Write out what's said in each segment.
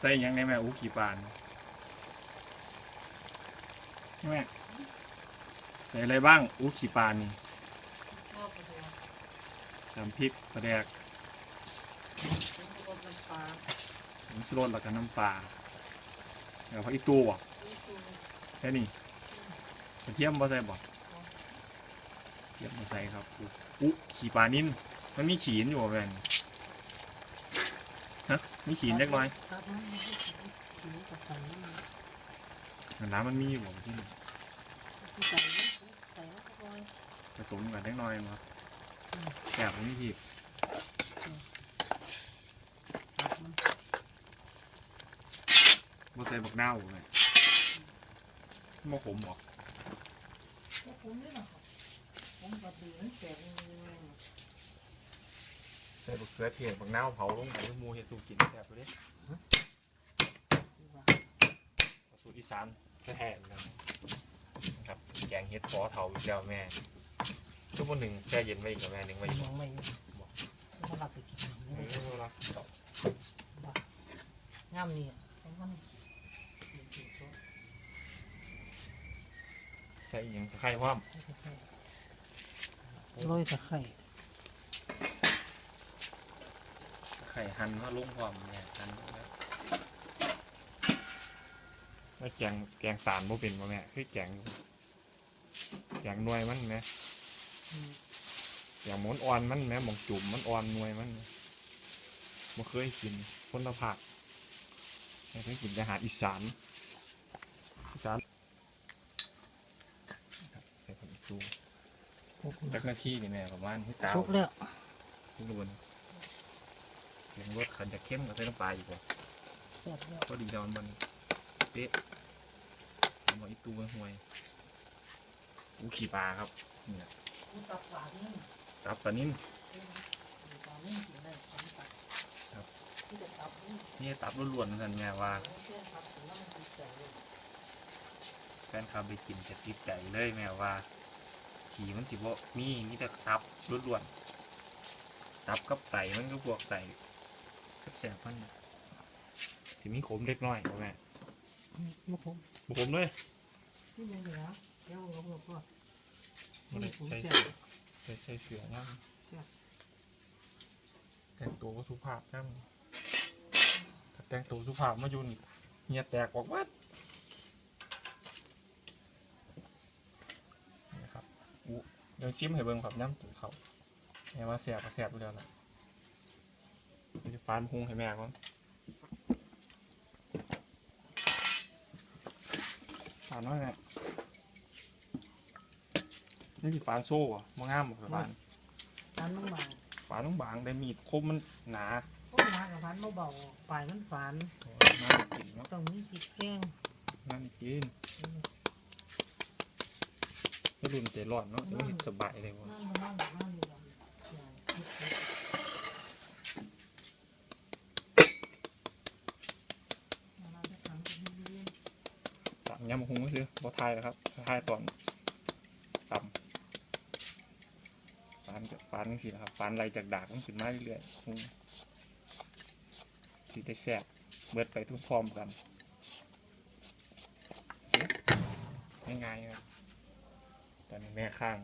ใส่ยังในแม่อู้ขี่ปานแม่ใส่อะไรบ้างอู้ขี่ปานนี่น้ำพริกปลาแดกนคนลำปางน้ำชูรสแล้วก็น้ำปลาแล้วพักอีตัวแค่นี้กระเทียมบ่ใส่บ่เทียมบ่ใส่ครับอู้ขี่ปลานิ่นมันมีขีนอยู่แม่ ฮะมีขีนเล็กน้อยน้ำมันมีอยู่บ่ที่นี่ที่ใส่นี่ใส่แล้วก็ลอยผสมกันเล็กน้อยมาแบบนี้ทีดมันบ่ใส่บักนาเลยบ่ขมบ่ก็คุ้มด้วยนะครับผมปฏิมันแตกมันยังไงใส่บักเขือเทศบักนาวเผาลงไปหมูเฮ็ดสูกินแบบนี้สูตรอีสานแท้ๆนะครับ แกงเฮ็ดปอเถาอีกแล้วแม่ชั่วโมงหนึ่งแช่เย็นไว้อีกแล้วแม่หนึ่งไว้อีกยังไม่ไม่รับไปกินเออรักงามนี่ต้องมันใส่ยังไข่พร้อมโรยตะไคร้ ไข่หั่นมาลงพร้อมแม่หั่นแล้วแล้วแกงแกงสารบ่เป็นบ่แม่คือแกงแกงหน่วยมันแหมอย่างหมุนอ่อนมันแหม่หมองจุ่มมันอ่อนหน่วยมันบ่เคยกินคนละภาคแต่เคยกินแต่อาหารอีสานอีสานครับใส่ผักอีตูจักนาทีนี่แม่ประมาณที่เก้าชุกแล้วทุกโดน เสียงรสขันจะเข้มกับใส่น้ำปลาอีกว่าแซ่บแล้วก็ดีดอนมันเป๊ะเอามาอีตูมาห่วยอูขี่ปลาครับเนี่ยกูตับปลาที่นี่ตับปลานิ่มปลาไม่กินได้ปลาตับครับที่จะตับนี่นี่ตับล้วนๆเหมือนกันแม่ว่าเส้นตับถึงแล้วมันติดใจเลยแฟนคลับไปกินจะติดใจเลยแม่ว่า ขี่มันสิบ่มีมีแต่ตับล้วนๆตับกับไตมันก็พวกไต ก็แสบมันน่ะสิมีขมเล็กน้อยบ่แม่มะพร้าวบ่ขมเลยนี่ยังเหลือเดี๋ยวเราบอกว่าบ่ได้ผมใส่แซ่เสื้อบใส่ใส่เสื้อยังแซ่บแต่งตัวก็สุภาพจังถ้าแต่งตัวสุภาพมาอยู่นี่เหียแตกออกวัดนี่ครับอู้เดี๋ยวชิมให้เบิ่งครับน้ำตุ๋นเขาแม่ว่าแสบก็แสบอยู่แล้วล่ะ เดี๋ยวจะฟานพุงให้แม่ก่อนฟานน้อยแม่นี่สิฟานโซ่อะมางามบ่ครับฟานร้านน้องหมาฟานต้องบางได้มีดคมมันหนาพวกร้านกับร้านเบาๆปลายมันฝานน่ากินเนาะต้องมีพริกแกงน่ากินก็รุนใจร้อนเนาะเดี๋ยวเห็นสบายเลยวะ นั่นมันนั่นนั่นอยู่แบบอย่างพริกแกงเราจะทำเป็นเรื่อย ตาม ยำคงก็ซื้อบอทายแล้วครับทายตอนต่ำฟานจากฟานสินะครับฟานไรจากดากมันขึ้นมาเรื่อยๆคงสิได้แซ่บเบิดไปทุกพร้อมกันง่ายๆครับตอนนี้แม่ข้าง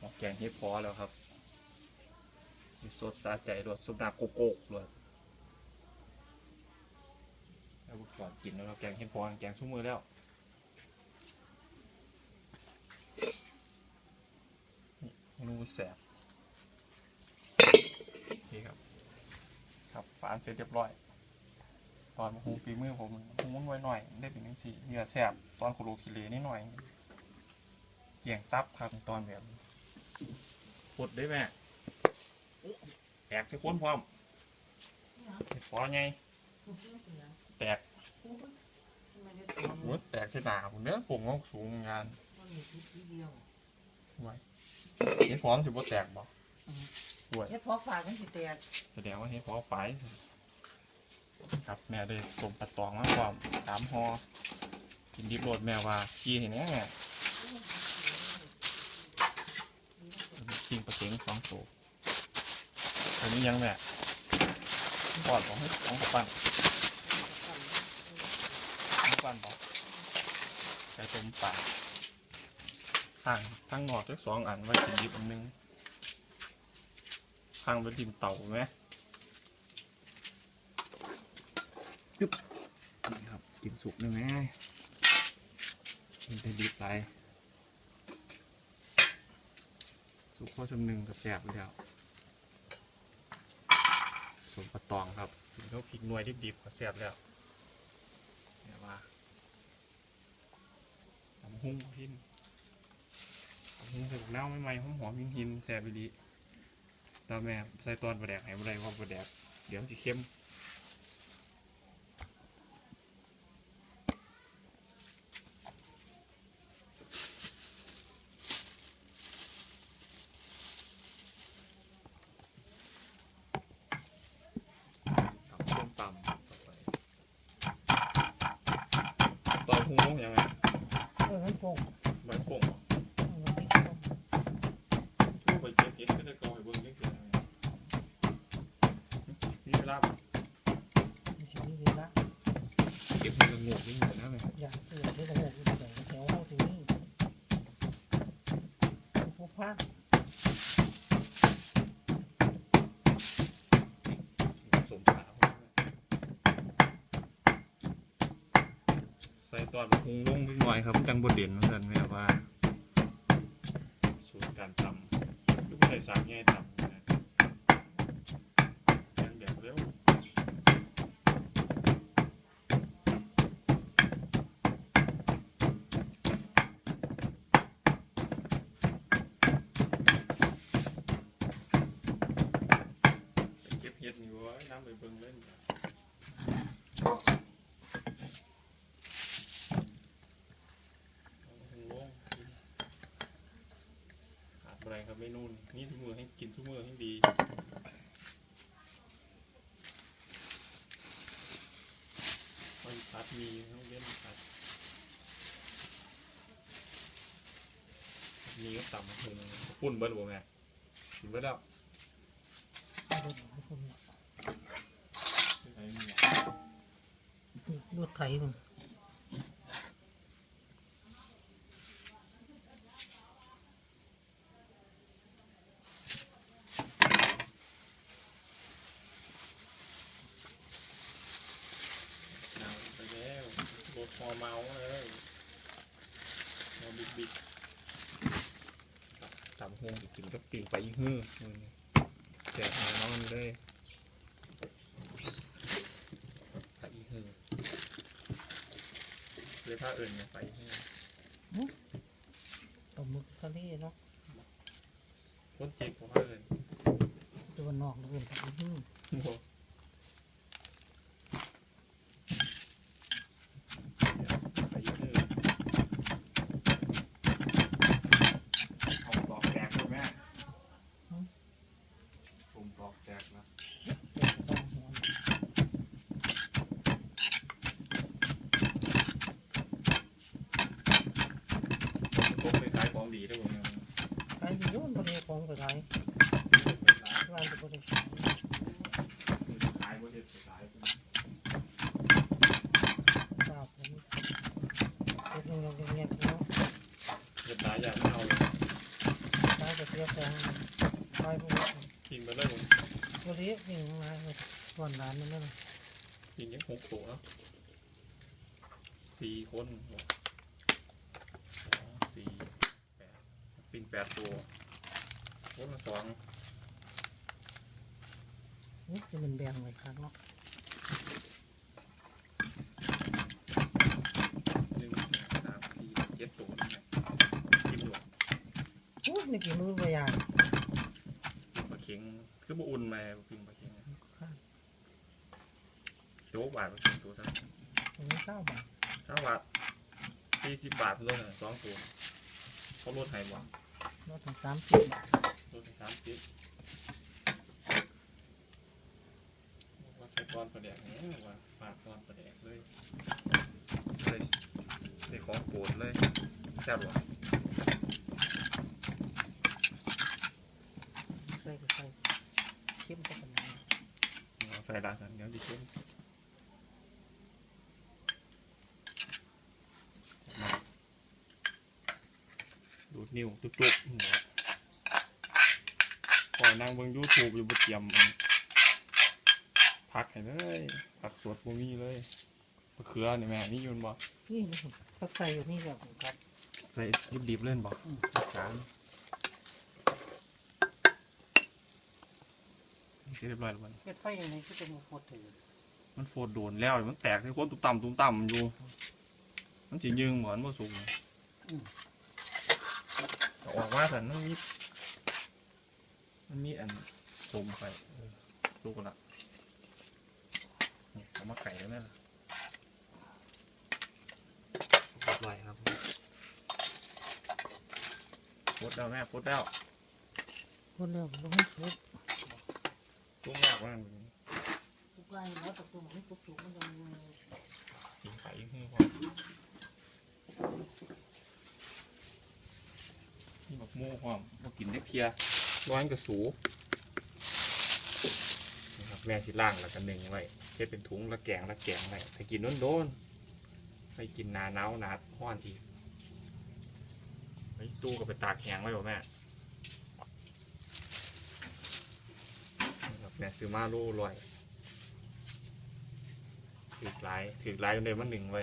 ออกแกงเฮ็ดพอแล้วครับสดสาใจรวดซุน้ำโกโก้รวด แล้วบุ กก่อนกินแล้วเราแกงเห็ดพอแกงซุ้มมือแล้วนูแสบนี่ครับ ครับฝานเสร็จเรียบร้อย ตอนหุงฝีมือผมหุงมันไว้หน่อย ได้เป็นยังสี่เนื้อแสบตอนคุโรคิเลนิดหน่อยเกี่ยงตับครับตอนแบบปดได้แม่อุ๊แตกใส่ก้นพร้อมเห็ดพอไง ๆ แตก ทำไม ได้ตัวโอ้ยแตกใส่หนาผมเนื้อผมก็สูงงานมันมีพริกนิดเดียวไว้เฮ็ดพร้อมสิบ่แตกบ่ด้วยเฮ็ดพอฝากกันสิแตกแสดงว่าเฮ็ดพร้อมไฟครับแม่ได้สมปลาตองมาพร้อมสามห่อกินดิบโรดแม่ว่าขี้เห็นแน่แม่กินปลาเข็งสองตัวอันนี้ยังแม่ปอดของให้ของกระปั้นกันบอก ใส่ต้มปลาข้างข้างนอกทั้งสองอันไว้กินดิบอันหนึงข้างไว้ดิมเต่าไหมยึบนี่ครับกินสุกหนึ่งไหมมันจะดิบไปสุกข้อชมหนึ่งกับแสบไปแล้วสมปะตองครับกินข้าวพริกหน่วยดิบๆกับแสบแล้วเนี่ยว่าทำ หุ้งหินหุ้งใส่บุกเน่าไม่ไหมหอมหอมหินหินๆแสบไปดีตาแม่ใส่ตอนประแดกให้บ่ได้ว่าประแดกเดี๋ยวจะเข้ม ตำส้มตำต่อไปตอนหุงลงยังไง เออมันโป่ง ใบโป่ง เออมันโป่ง ทู่ใบเจ็บเห็นก็ได้กองให้เบิ่งยังเกิดอะไรมีเวลาปะ มีสิ่งนี้ดีละ เก็บเงินงกนี่อยู่นะแม่ อยากเสือที่ระบบแสงแถวห้องที่นี่ผู้พัก สมขาใส่ ตอนหุงลงนิดหน่อยครับมันจังบนเด่นเหมือนกันแม่ว่า สูตรการทำลูกใส่สามแง่ตำนะยังแบบเร็ว ไปเก็บเห็ดนี่เว้ยน้ำไปเบิ่งเล่นเอาถึงลงกินขาดอะไรครับเมนูนี่ทุกมือให้กินทุกมือให้ดีไป ตัดมีต้องเล่นตัดมีก็ต่ำคือปุ่นเบิร์ดบ่แม่กินเบิร์ดแล้วเอาไปดูให้คุณเนี่ยใช้มีรถไถมัน เอาไปแล้ว รถพอเมาเลยเอาบิ๊กบิ๊กตำหงกินกับปีกไปอีกฮื้อมือนี้แจกหานอนเลยไปอีกฮื้อเลยถ้าเอื่นเนี่ยไปอีกฮื้อปลาหมึกทะเลเนาะต้นจิกของเขาเอื่นตัวนอกเรื่องปลาหมึกโอ้โหไปอีกฮื้อเอาปลอกแจกเลยแม่ผมปลอกแจกนะ เด็กก็ต้องหัว ผมไปขายของดีด้วยผมเนี่ย ขายดีโยนบริของไปขาย ไปขาย ร้านจะบริ ขายบ่เฮ็ดไปขายผม ทราบผม เด็กเราเงียบๆเนาะเฮ็ดหลายอย่างไม่เอาเลยขายจะเสียแสงขายพวกทิ้งไปเลยผมบริวิ่งมาก่อนร้านนั่นนั่นทิ้งยังหกตัวสี่คนสี่แปดปิ้งแปดตัวคนละสองนี่จะเป็นแบงเลยครับเนาะ หนึ่งสามสี่ เจ็ดตัวนี่ไงกินอยู่โอ้ยนี่กี่มือไปอย่างปิ้งปลาเค็งคือบ่อุ่นมาปิ้งปลาเค็งโจ๊กบาทปลาเค็งตัวซะตรงนี้เก้าบาทห้าบาทสี่สิบบาทตัวน่ะสองตัวเขาลดให้บ่ลดถึงสามสิบบาทลดให้สามสิบว่าใส่ตอนประแดกเนี่ยว่าฝากตอนประแดกเลยเลย นี่ของโปรดเลยแซ่บหรอใส่ใส่เข้มก็ขไหดใส่ดาสันเดี๋ยวดิเข้มดูดนิ่วตุกๆคอยนั่งเบิ่งยูทูบอยู่บนเตียมผักให้เลยผักสดบ่มีเลยมะเขือนี่แม่นี่ยืนบ่ นี่นะครับใส่อยู่นี่ครับครับใส่ดิบๆเล่นบ่อืมจานนี่เรียบร้อยแล้วมันเฮ็ดไฟอย่างนี้ก็จะมาโคตรถือมันโฟดโดนแล้วมันแตกที่โคนตุ้มต่ำตุ้มต่ำอยู่ มันสิยิงเหมือนบ่สูงอาออกมาสันมันมีมันมีอันสมไปเออลูกละนี่เอามาไก่แล้วแม่ล่ะ เรียบร้อยครับโคตรแล้วแม่โคตรแล้วคนเริ่มลงให้สุกตุ้มยากมากเลยสุกไก่แล้วแต่ตัวมันสุกๆมันจะมีกินไก่ขึ้นพอนี่บักโม่พร้อมมากินได้เพียร้อนกระสูนะครับแม่ที่ล่างแล้วกันหนึ่งไว้เฮ็ดเป็นถุงละแกงละแกงไว้ถ้ากินโดนๆ ไปกินนาเนานาห้อนอีกไปตู้ก็ไปตากแห้งไว้บ่แม่ครับแม่ซื้อมาโลูลอยถือหลายถือหลายจนได้มันหนึ่งไว้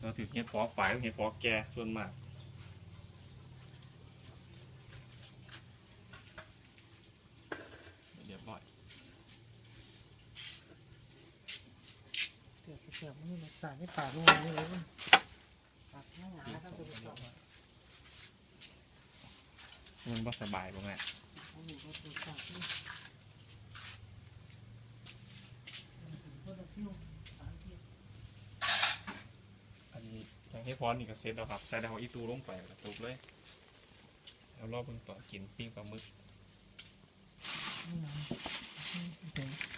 เราถือเห็ดพอฝ่ายกับเห็ดพอแก่ส่วนมาก เรียบร้อย เสียบเสียบมันนี่สารในป่าลงเลยปักหน้าหนาครับสองมันบ่สบายบ่แม่อันนี้ก็ตัวสองนี่ก็จะพิ้วสามที่อันนี้ย่างให้พรอนี่ก็เสร็จแล้วครับ ใส่ดาวอีตูลงไปแล้วตุกเลยแล้วรอบเพิ่งต่อกินปิ้งปลาหมึกนี่นะนี่เป็น